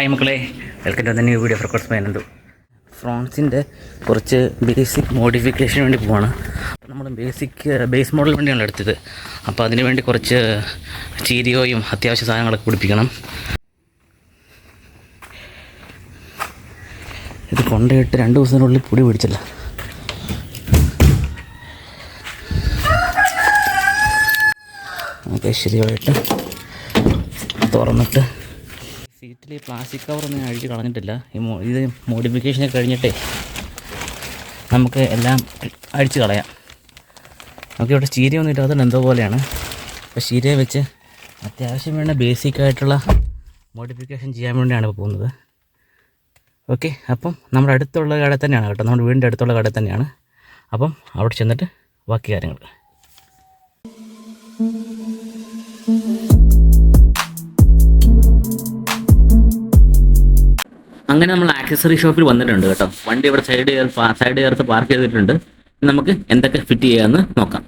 Hi മക്കളെ. Welcome to new video ഫ്രക്കോസ് മൈനന്തു ഫ്രോൺസിന്റെ കുറച്ച് ബേസിക് മോഡിഫിക്കേഷന് വേണ്ടി പോവാണ്. അപ്പോൾ നമ്മൾ ബേസിക് ബേസ് മോഡൽ വേണ്ടിയാണ് എടുത്തത്. അപ്പോൾ അതിന് വേണ്ടി കുറച്ച് ചീരിയോയും അത്യാവശ്യ സാധനങ്ങളൊക്കെ പിടിപ്പിക്കണം. ഇത് കൊണ്ടുപോയിട്ട് രണ്ട് ദിവസത്തിനുള്ളിൽ പൊടി പിടിച്ചില്ല. ഓക്കെ ശരിയായിട്ട് തുറന്നിട്ട് ഈ പ്ലാസ്റ്റിക് കവറൊന്നും ഞാൻ അഴിച്ച് കളഞ്ഞിട്ടില്ല. ഈ ഇത് മോഡിഫിക്കേഷനൊക്കെ കഴിഞ്ഞിട്ടേ നമുക്ക് എല്ലാം അഴിച്ച് കളയാം. നമുക്ക് ഇവിടെ ചീരയൊന്നും ഇല്ലാതെ എന്തോ പോലെയാണ്. അപ്പോൾ ചീരയെ വെച്ച് അത്യാവശ്യം വേണ്ട ബേസിക് ആയിട്ടുള്ള മോഡിഫിക്കേഷൻ ചെയ്യാൻ വേണ്ടിയാണ് ഇപ്പോൾ പോകുന്നത്. ഓക്കെ അപ്പം നമ്മുടെ അടുത്തുള്ള കടയിൽ തന്നെയാണ് കേട്ടോ. നമ്മുടെ വീടിന്റെ അടുത്തുള്ള കടയിൽ തന്നെയാണ്. അപ്പം അവിടെ ചെന്നിട്ട് ബാക്കി കാര്യങ്ങൾ. അങ്ങനെ നമ്മൾ ആക്സസറി ഷോപ്പിൽ വന്നിട്ടുണ്ട് കേട്ടോ. വണ്ടി ഇവിടെ സൈഡ് സൈഡ് ചേർത്ത് പാർക്ക് ചെയ്തിട്ടുണ്ട്. നമുക്ക് എന്തൊക്കെ ഫിറ്റ് ചെയ്യാമെന്ന് നോക്കാം.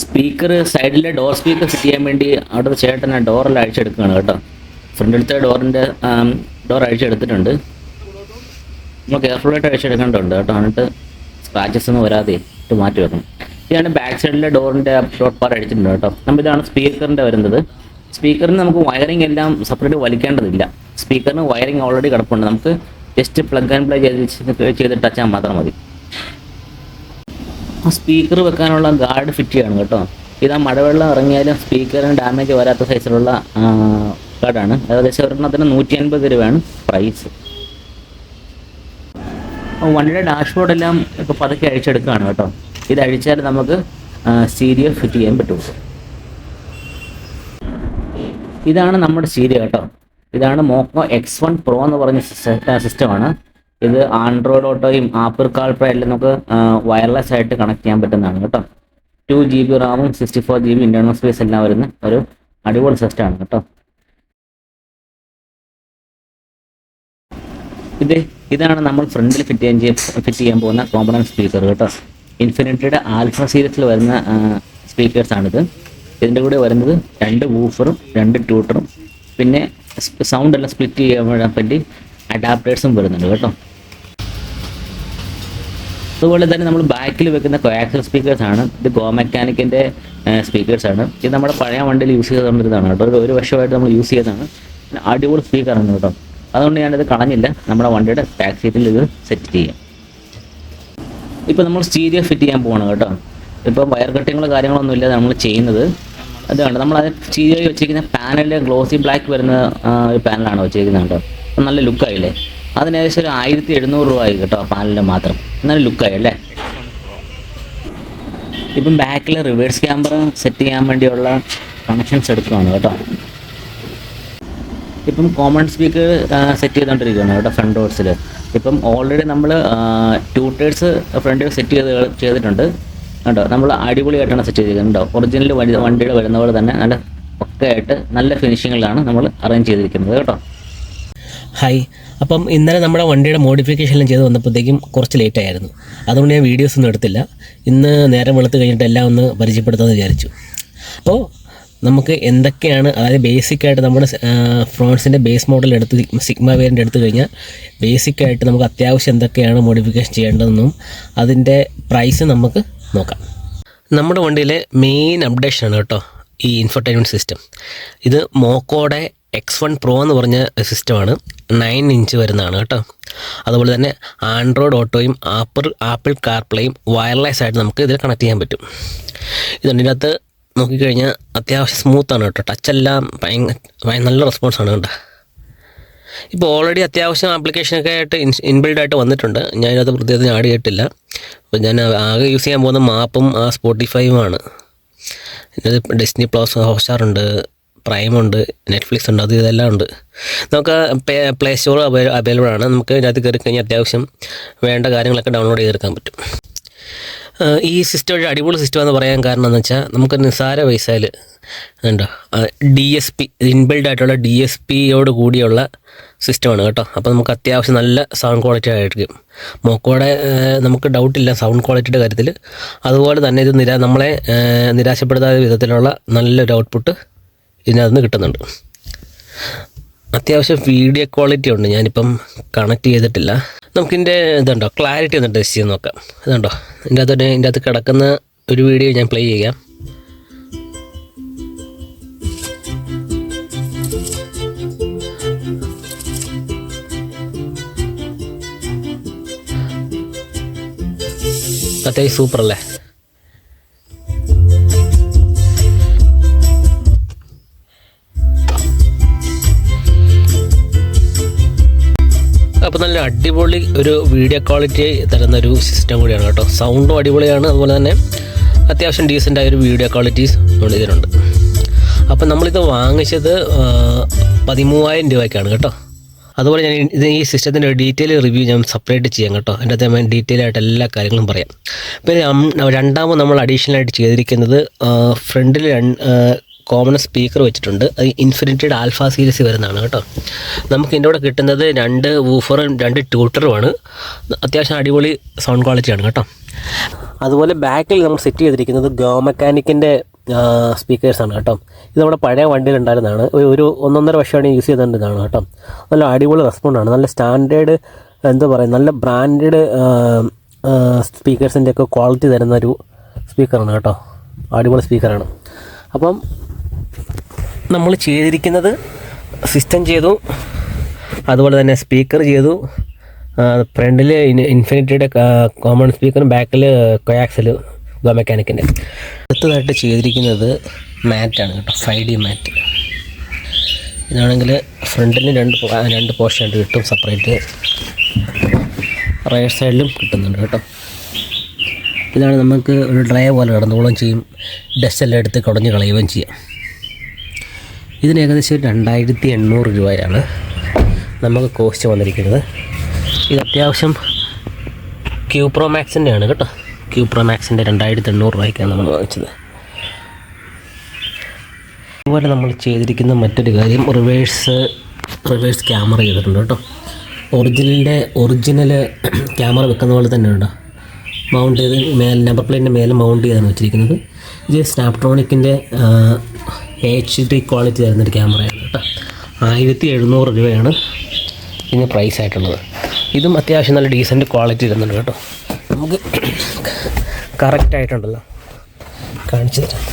സ്പീക്കർ സൈഡിലെ ഡോർ സ്പീക്കർ ഫിറ്റ് ചെയ്യാൻ വേണ്ടി അവിടുത്തെ ചേട്ടനെ ഡോറിൽ അഴിച്ചെടുക്കുകയാണ് കേട്ടോ. ഫ്രണ്ടിലത്തെ ഡോറിന്റെ ഡോർ അഴിച്ചെടുത്തിട്ടുണ്ട്. നമ്മൾ കെയർഫുള്ളായിട്ട് അഴിച്ചെടുക്കേണ്ടതുണ്ട് കേട്ടോ. എന്നിട്ട് സ്ക്രാച്ചസ് ഒന്നും വരാതെ ഇട്ട് മാറ്റി വെക്കണം. ഇതാണ് ബാക്ക് സൈഡിലെ ഡോറിന്റെ ഡോർ പാർ അഴിച്ചിട്ടുണ്ട് കേട്ടോ. നമ്മൾ ഇതാണ് സ്പീക്കറിന്റെ വരുന്നത്. സ്പീക്കറിന് നമുക്ക് വയറിംഗ് എല്ലാം സെപ്പറേറ്റ് വലിക്കേണ്ടതില്ല. സ്പീക്കറിന് വയറിംഗ് ഓൾറെഡി കിടപ്പുണ്ട്. നമുക്ക് ജസ്റ്റ് പ്ലഗ് ആൻഡ് പ്ലേ ചെയ്ത് ചെയ്ത് ടച്ചാൽ മാത്രം മതി. സ്പീക്കർ വെക്കാനുള്ള ഗാർഡ് ഫിറ്റ് ചെയ്യണം കേട്ടോ. ഇത് ആ മഴവെള്ളം ഇറങ്ങിയാലും സ്പീക്കറിന് ഡാമേജ് വരാത്ത സൈസിലുള്ള ഗാർഡാണ് ഏകദേശം ഒരെണ്ണത്തിന് നൂറ്റി അൻപത് രൂപയാണ് പ്രൈസ് വണ്ടിയുടെ ഡാഷ്ബോർഡ് എല്ലാം ഇപ്പോൾ പതുക്കെ അഴിച്ചെടുക്കുകയാണ് കേട്ടോ. ഇത് അഴിച്ചാൽ നമുക്ക് സ്റ്റീരിയോ ഫിറ്റ് ചെയ്യാൻ പറ്റുള്ളൂ ഇതാണ് നമ്മുടെ സ്റ്റീരിയോ കേട്ടോ. ഇതാണ് മോക്കോ എക്സ് വൺ പ്രോ എന്ന് പറഞ്ഞ സിസ്റ്റമാണ്. ഇത് ആൻഡ്രോയിഡ് ഓട്ടോയും ആപ്പിൾ കാൾപ്രോ എല്ലാം നമുക്ക് വയർലെസ് ആയിട്ട് കണക്ട് ചെയ്യാൻ പറ്റുന്നതാണ് കേട്ടോ. ടു ജി ബി റാമും sixty four G B internal space എല്ലാം വരുന്ന ഒരു അടിപൊളി സിസ്റ്റമാണ് കേട്ടോ. ഇത് ഇതാണ് നമ്മൾ ഫ്രണ്ടിൽ ഫിറ്റ് ചെയ്യാൻ ഫിറ്റ് ചെയ്യാൻ പോകുന്ന കോമ്പണൻ സ്പീക്കർ കേട്ടോ. ഇൻഫിനിറ്റിയുടെ ആൽഫ സീരീസിൽ വരുന്ന സ്പീക്കേഴ്സാണിത് ഇതിന്റെ കൂടെ വരുന്നത് രണ്ട് വൂഫറും രണ്ട് ട്യൂട്ടറും പിന്നെ സൗണ്ട് എല്ലാം സ്പ്ലിറ്റ് ചെയ്യാൻ പറ്റി അഡാപ്റ്റേഴ്സും വരുന്നുണ്ട് കേട്ടോ. അതുപോലെ തന്നെ നമ്മൾ ബാക്കിൽ വെക്കുന്ന കോയാക്സൽ സ്പീക്കേഴ്സ് ആണ്. ഇത് ഗോ മെക്കാനിക്കിന്റെ സ്പീക്കേഴ്സ് ആണ്. ഇത് നമ്മുടെ പഴയ വണ്ടിയിൽ യൂസ് ചെയ്തുകൊണ്ടിരുന്നതാണ് കേട്ടോ. ഒരു വർഷമായിട്ട് നമ്മൾ യൂസ് ചെയ്തതാണ്. അടിപൊളി സ്പീക്കറാണ് കേട്ടോ. അതുകൊണ്ട് ഞാനിത് കളഞ്ഞില്ല. നമ്മുടെ വണ്ടിയുടെ ബാക്ക് സീറ്റിൽ ഇത് സെറ്റ് ചെയ്യാം. ഇപ്പോൾ നമ്മൾ സ്റ്റീരിയോ ഫിറ്റ് ചെയ്യാൻ പോവാണ് കേട്ടോ. ഇപ്പം വയർ കട്ടിങ്ങളോ കാര്യങ്ങളൊന്നും നമ്മൾ ചെയ്യുന്നത്. അതാണ്. നമ്മൾ അത് ചീരയിൽ വെച്ചിരിക്കുന്ന പാനലിൽ ഗ്ലോസി ബ്ലാക്ക് വരുന്ന ഒരു പാനലാണ് വെച്ചിരിക്കുന്നത് കേട്ടോ. നല്ല ലുക്കായില്ലേ? അതിന് ഏകദേശം ഒരു ആയിരത്തി എഴുന്നൂറ് രൂപ ആയി കേട്ടോ പാനലിന് മാത്രം. നല്ല ലുക്കായി അല്ലേ? ഇപ്പം ബാക്കിൽ റിവേഴ്സ് ക്യാമറ സെറ്റ് ചെയ്യാൻ വേണ്ടിയുള്ള കണക്ഷൻസ് എടുക്കുകയാണ് കേട്ടോ. ഇപ്പം കോമൺ സ്പീക്കർ സെറ്റ് ചെയ്തുകൊണ്ടിരിക്കുകയാണ് കേട്ടോ ഫ്രണ്ട് ഡോർസിൽ ഇപ്പം ഓൾറെഡി നമ്മൾ ട്യൂട്ടേഴ്സ് ഫ്രണ്ട് സെറ്റ് ചെയ്ത് ചെയ്തിട്ടുണ്ട്. കേട്ടോ നമ്മൾ അടിപൊളിയായിട്ടാണ് സെറ്റ് ചെയ്തിരിക്കുന്നത് കേട്ടോ ഒറിജിനൽ വണ്ടി വണ്ടിയുടെ വരുന്ന പോലെ തന്നെ നല്ല പക്കയായിട്ട് നല്ല ഫിനിഷിങ്ങിലാണ് നമ്മൾ അറേഞ്ച് ചെയ്തിരിക്കുന്നത് കേട്ടോ. ഹായ് അപ്പം ഇന്നലെ നമ്മുടെ വണ്ടിയുടെ മോഡിഫിക്കേഷൻ എല്ലാം ചെയ്ത് വന്നപ്പോഴത്തേക്കും കുറച്ച് ലേറ്റ് ആയിരുന്നു. അതുകൊണ്ട് ഞാൻ വീഡിയോസ് ഒന്നും എടുത്തില്ല. ഇന്ന് നേരം വെളുത്ത് കഴിഞ്ഞിട്ട് എല്ലാം ഒന്ന് പരിചയപ്പെടുത്താമെന്ന് വിചാരിച്ചു. അപ്പോൾ നമുക്ക് എന്തൊക്കെയാണ് അതായത് ബേസിക് ആയിട്ട് നമ്മുടെ ഫ്രോൺസിന്റെ ബേസ് മോഡൽ എടുത്ത് സിഗ്മ വേരിന്റെ എടുത്തു കഴിഞ്ഞാൽ ബേസിക് ആയിട്ട് നമുക്ക് അത്യാവശ്യം എന്തൊക്കെയാണ് മോഡിഫിക്കേഷൻ ചെയ്യേണ്ടതെന്നും അതിന്റെ പ്രൈസ് നമുക്ക് നോക്കാം. നമ്മുടെ വണ്ടിയിലെ മെയിൻ അപ്ഡേഷനാണ് കേട്ടോ ഈ ഇൻഫർടൈൻമെന്റ് സിസ്റ്റം ഇത് മോക്കോടെ എക്സ് വൺ പ്രോ എന്ന് പറഞ്ഞ സിസ്റ്റമാണ് നയൻ ഇഞ്ച് വരുന്നതാണ് കേട്ടോ. അതുപോലെ തന്നെ ആൻഡ്രോയിഡ് ഓട്ടോയും ആപ്പിൾ ആപ്പിൾ കാർപ്ലേയും വയർലെസ് ആയിട്ട് നമുക്ക് ഇതിൽ കണക്ട് ചെയ്യാൻ പറ്റും. ഇതുണ്ട് ഇതിനകത്ത് നോക്കിക്കഴിഞ്ഞാൽ അത്യാവശ്യം സ്മൂത്താണ് കേട്ടോ. ടച്ചെല്ലാം ഭയങ്കര ഭയ- നല്ല റെസ്പോൺസാണ് കേട്ടോ. ഇപ്പോൾ ഓൾറെഡി അത്യാവശ്യം ആപ്ലിക്കേഷനൊക്കെ ആയിട്ട് ഇൻബിൽഡ് ആയിട്ട് വന്നിട്ടുണ്ട്. ഞാനത് പ്രത്യേകിച്ച് ആഡ് ചെയ്തിട്ടില്ല. അപ്പോൾ ഞാൻ ആകെ യൂസ് ചെയ്യാൻ പോകുന്ന മാപ്പും ആ സ്പോട്ടിഫൈയുമാണ് എന്റെ ഡിസ്നി പ്ലസ് ഹോട്ട്സ്റ്റാർ ഉണ്ട് പ്രൈം ഉണ്ട് നെറ്റ്ഫ്ലിക്സ് ഉണ്ട് അത് ഇതെല്ലാം ഉണ്ട്. നമുക്ക് പ്ലേ സ്റ്റോർ അവൈലബിൾ ആണ്. നമുക്ക് ഇതിനകത്ത് കയറി കഴിഞ്ഞാൽ അത്യാവശ്യം വേണ്ട കാര്യങ്ങളൊക്കെ ഡൗൺലോഡ് ചെയ്തെടുക്കാൻ പറ്റും. ഈ സിസ്റ്റം ഒരു അടിപൊളി സിസ്റ്റം എന്ന് പറയാൻ കാരണം എന്ന് വെച്ചാൽ നമുക്ക് നിസാര പൈസയിൽ ഉണ്ടോ ഡി എസ് പി ഇൻബിൽഡ് ആയിട്ടുള്ള ഡി എസ് പിയോട് കൂടിയുള്ള സിസ്റ്റമാണ് കേട്ടോ. അപ്പോൾ നമുക്ക് അത്യാവശ്യം നല്ല സൗണ്ട് ക്വാളിറ്റി ആയിരിക്കും. മോക്കോടെ നമുക്ക് ഡൗട്ടില്ല സൗണ്ട് ക്വാളിറ്റിയുടെ കാര്യത്തിൽ അതുപോലെ തന്നെ ഇത് നിരാ നമ്മളെ നിരാശപ്പെടുത്താത്ത വിധത്തിലുള്ള നല്ലൊരു ഔട്ട്പുട്ട് ഇതിനകത്ത് കിട്ടുന്നുണ്ട്. അത്യാവശ്യം വീഡിയോ ക്വാളിറ്റി ഉണ്ട്. ഞാനിപ്പം കണക്ട് ചെയ്തിട്ടില്ല. നമുക്കിതിന്റെ ഇതുണ്ടോ? ക്ലാരിറ്റി ഒന്ന് ടെസ്റ്റ് ചെയ്ത് നോക്കാം. ഇതുണ്ടോ? ഇതിന്റെ അകത്ത് ഇതിന്റെ അകത്ത് കിടക്കുന്ന ഒരു വീഡിയോ ഞാൻ പ്ലേ ചെയ്യാം. അത്യാവശ്യം സൂപ്പർ അല്ലേ? നല്ല അടിപൊളി ഒരു വീഡിയോ ക്വാളിറ്റി തരുന്ന ഒരു സിസ്റ്റം കൂടിയാണ് കേട്ടോ. സൗണ്ടും അടിപൊളിയാണ്. അതുപോലെ തന്നെ അത്യാവശ്യം ഡീസന്റ് ആയ ഒരു വീഡിയോ ക്വാളിറ്റീസ് നമ്മൾ ഇതിനുണ്ട്. അപ്പം നമ്മളിത് വാങ്ങിച്ചത് പതിമൂവായിരം രൂപയ്ക്കാണ് കേട്ടോ. അതുപോലെ ഞാൻ ഇത് ഈ സിസ്റ്റത്തിന്റെ ഡീറ്റെയിൽ റിവ്യൂ ഞാൻ സെപ്പറേറ്റ് ചെയ്യാം കേട്ടോ. എന്റെ അത് ഡീറ്റെയിൽ ആയിട്ട് എല്ലാ കാര്യങ്ങളും പറയാം. പിന്നെ രണ്ടാമത് നമ്മൾ അഡീഷണൽ ആയിട്ട് ചെയ്തിരിക്കുന്നത് ഫ്രണ്ടിൽ കോമൺ സ്പീക്കർ വെച്ചിട്ടുണ്ട്. അത് ഇൻഫിനിറ്റിയുടെ ആൽഫ സീരീസ് വരുന്നതാണ് കേട്ടോ. നമുക്ക് ഇതിന്റെ കൂടെ കിട്ടുന്നത് രണ്ട് വൂഫറും രണ്ട് ട്യൂട്ടറുമാണ് അത്യാവശ്യം അടിപൊളി സൗണ്ട് ക്വാളിറ്റിയാണ് കേട്ടോ. അതുപോലെ ബാക്കിൽ നമ്മൾ സെറ്റ് ചെയ്തിരിക്കുന്നത് ഗോ മെക്കാനിക്കിന്റെ സ്പീക്കേഴ്സാണ് കേട്ടോ. ഇത് നമ്മുടെ പഴയ വണ്ടിയിൽ ഉണ്ടായിരുന്നതാണ്. ഒരു ഒന്നൊന്നര വർഷമാണ് യൂസ് ചെയ്തുകൊണ്ടിരുന്നതാണ് കേട്ടോ. നല്ല അടിപൊളി റെസ്പോണ്ടാണ് നല്ല സ്റ്റാൻഡേർഡ് എന്താ പറയുക നല്ല ബ്രാൻഡഡ് സ്പീക്കേഴ്സിന്റെയൊക്കെ ക്വാളിറ്റി തരുന്ന ഒരു സ്പീക്കറാണ് കേട്ടോ. അടിപൊളി സ്പീക്കറാണ് അപ്പം നമ്മൾ ചെയ്തിരിക്കുന്നത് സിസ്റ്റം ചെയ്തു. അതുപോലെ തന്നെ സ്പീക്കർ ചെയ്തു. ഫ്രണ്ടിൽ ഇൻഫിനിറ്റിയുടെ കോമൺ സ്പീക്കറും ബാക്കിൽ കൊയാക്സിൽ ഗോ മെക്കാനിക്കിന്റെ അടുത്തതായിട്ട് ചെയ്തിരിക്കുന്നത് മാറ്റാണ് കേട്ടോ ഫൈവ് ഡി മാറ്റ് ഇതാണെങ്കിൽ ഫ്രണ്ടിന് രണ്ട് രണ്ട് പോർഷൻ ആയിട്ട് കിട്ടും സെപ്പറേറ്റ് റൈറ്റ് സൈഡിലും കിട്ടുന്നുണ്ട് കേട്ടോ. ഇതാണ് നമുക്ക് ഒരു ഡ്രൈ പോലെ കിടന്നുകൊള്ളുകയും ചെയ്യും. ഡസ്റ്റ് എടുത്ത് കുടഞ്ഞ് കളയുകയും ചെയ്യാം. ഇതിന് ഏകദേശം ഒരു രണ്ടായിരത്തി എണ്ണൂറ് രൂപയാണ് നമുക്ക് കോസ്റ്റ് വന്നിരിക്കുന്നത്. ഇത് അത്യാവശ്യം ക്യൂ പ്രോ മാക്സിന്റെ ആണ് കേട്ടോ. ക്യൂ പ്രോ മാക്സിന്റെ രണ്ടായിരത്തി എണ്ണൂറ് രൂപയ്ക്കാണ് നമ്മൾ വാങ്ങിച്ചത്. അതുപോലെ നമ്മൾ ചെയ്തിരിക്കുന്ന മറ്റൊരു കാര്യം റിവേഴ്സ് റിവേഴ്സ് ക്യാമറ ചെയ്തിട്ടുണ്ട് കേട്ടോ. ഒറിജിനലിന്റെ ഒറിജിനൽ ക്യാമറ വെക്കുന്ന പോലെ തന്നെ ഉണ്ടോ മൗണ്ട് ചെയ്ത് മേൽ നമ്പർ പ്ലേറ്റിന്റെ മേലെ മൗണ്ട് ചെയ്താണ് വെച്ചിരിക്കുന്നത്. ഇത് സ്നാപ്ട്രോണിക്കിന്റെ എച്ച് ഡി ക്വാളിറ്റി തരുന്നൊരു ക്യാമറയാണ് കേട്ടോ. ആയിരത്തി എഴുന്നൂറ് രൂപയാണ് ഇതിന് പ്രൈസ് ആയിട്ടുള്ളത്. ഇതും അത്യാവശ്യം നല്ല ഡീസന്റ് ക്വാളിറ്റി തരുന്നുണ്ട് കേട്ടോ. നമുക്ക് കറക്റ്റ് ആയിട്ടുണ്ടല്ലോ. കാണിച്ചു തരാം.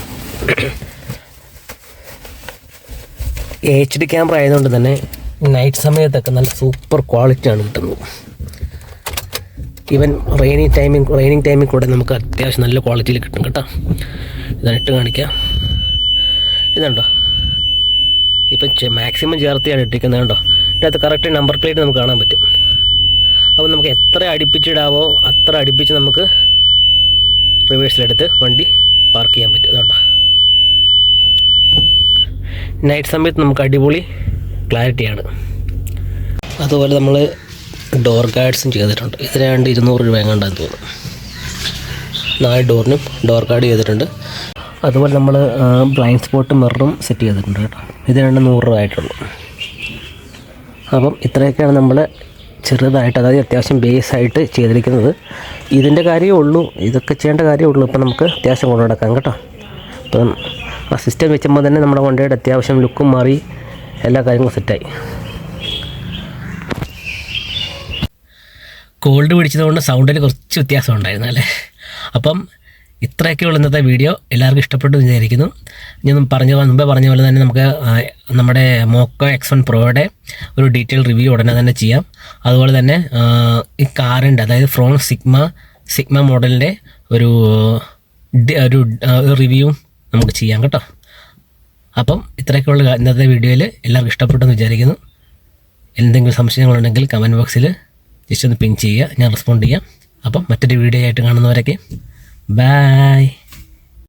എച്ച് ഡി ക്യാമറ ആയതുകൊണ്ട് തന്നെ നൈറ്റ് സമയത്തൊക്കെ നല്ല സൂപ്പർ ക്വാളിറ്റിയാണ് കിട്ടുന്നത്. ഈവൻ റെയിനിങ് ടൈമിങ് റെയിനിങ് ടൈമിൽ കൂടെ നമുക്ക് അത്യാവശ്യം നല്ല ക്വാളിറ്റിയിൽ കിട്ടും കേട്ടോ. ഇതായിട്ട് കാണിക്കാം ഇതുണ്ടോ? ഇപ്പം മാക്സിമം ചേർത്തിയാണ് ഇട്ടിരിക്കുന്നത് കണ്ടോ? ഇതിനകത്ത് കറക്റ്റ് നമ്പർ പ്ലേറ്റ് നമുക്ക് കാണാൻ പറ്റും. അപ്പോൾ നമുക്ക് എത്ര അടുപ്പിച്ചിടാവോ അത്ര അടുപ്പിച്ച് നമുക്ക് റിവേഴ്സിലെടുത്ത് വണ്ടി പാർക്ക് ചെയ്യാൻ പറ്റും. അതുകൊണ്ടോ നൈറ്റ് സമയത്ത് നമുക്ക് അടിപൊളി ക്ലാരിറ്റിയാണ് അതുപോലെ നമ്മൾ ഡോർ ഗാർഡ്സും ചെയ്തിട്ടുണ്ട്. ഇത് രണ്ട് ഇരുന്നൂറ് രൂപ എങ്ങാണ്ടാന്ന് തോന്നുന്നു. നാല് ഡോറിനും ഡോർ ഗാർഡ് ചെയ്തിട്ടുണ്ട്. അതുപോലെ നമ്മൾ ബ്ലൈൻഡ് സ്പോട്ട് മിററും സെറ്റ് ചെയ്തിട്ടുണ്ട് കേട്ടോ. ഇത് രണ്ട് നൂറ് രൂപ ആയിട്ടുള്ളൂ. അപ്പം ഇത്രയൊക്കെയാണ് നമ്മൾ ചെറുതായിട്ട് അതായത് അത്യാവശ്യം ബേസ് ആയിട്ട് ചെയ്തിരിക്കുന്നത്. ഇതിന്റെ കാര്യമേ ഉള്ളൂ. ഇതൊക്കെ ചെയ്യേണ്ട കാര്യമേ ഉള്ളൂ. ഇപ്പം നമുക്ക് അത്യാവശ്യം കൊണ്ടു നടക്കാം കേട്ടോ. അപ്പം ആ സിസ്റ്റം വെച്ചുമ്പോൾ തന്നെ നമ്മുടെ വണ്ടിയുടെ അത്യാവശ്യം ലുക്കും മാറി എല്ലാ കാര്യങ്ങളും സെറ്റായി കോൾഡ് പിടിച്ചതുകൊണ്ട് സൗണ്ടിൽ കുറച്ച് വ്യത്യാസം ഉണ്ടായിരുന്നു അല്ലേ? അപ്പം ഇത്രയൊക്കെയുള്ള ഇന്നത്തെ വീഡിയോ. എല്ലാവർക്കും ഇഷ്ടപ്പെട്ടു വിചാരിക്കുന്നു. ഞാൻ പറഞ്ഞ മുമ്പേ പറഞ്ഞ പോലെ തന്നെ നമുക്ക് നമ്മുടെ മോക്കോ എക്സ് വൺ പ്രോയുടെ ഒരു ഡീറ്റെയിൽ റിവ്യൂ ഉടനെ തന്നെ ചെയ്യാം. അതുപോലെ തന്നെ ഈ കാറിന്റെ അതായത് ഫ്രോൺ സിഗ്മ സിഗ്മ മോഡലിന്റെ ഒരു ഒരു റിവ്യൂ നമുക്ക് ചെയ്യാം കേട്ടോ. അപ്പം ഇത്രയൊക്കെയുള്ള ഇന്നത്തെ വീഡിയോയിൽ. എല്ലാവർക്കും ഇഷ്ടപ്പെട്ടെന്ന് വിചാരിക്കുന്നു. എന്തെങ്കിലും സംശയങ്ങളുണ്ടെങ്കിൽ കമന്റ് ബോക്സിൽ ജസ്റ്റ് ഒന്ന് പിൻ ചെയ്യുക. ഞാൻ റെസ്പോണ്ട് ചെയ്യാം. അപ്പം മറ്റൊരു വീഡിയോ ആയിട്ട് കാണുന്നവരൊക്കെ Bye.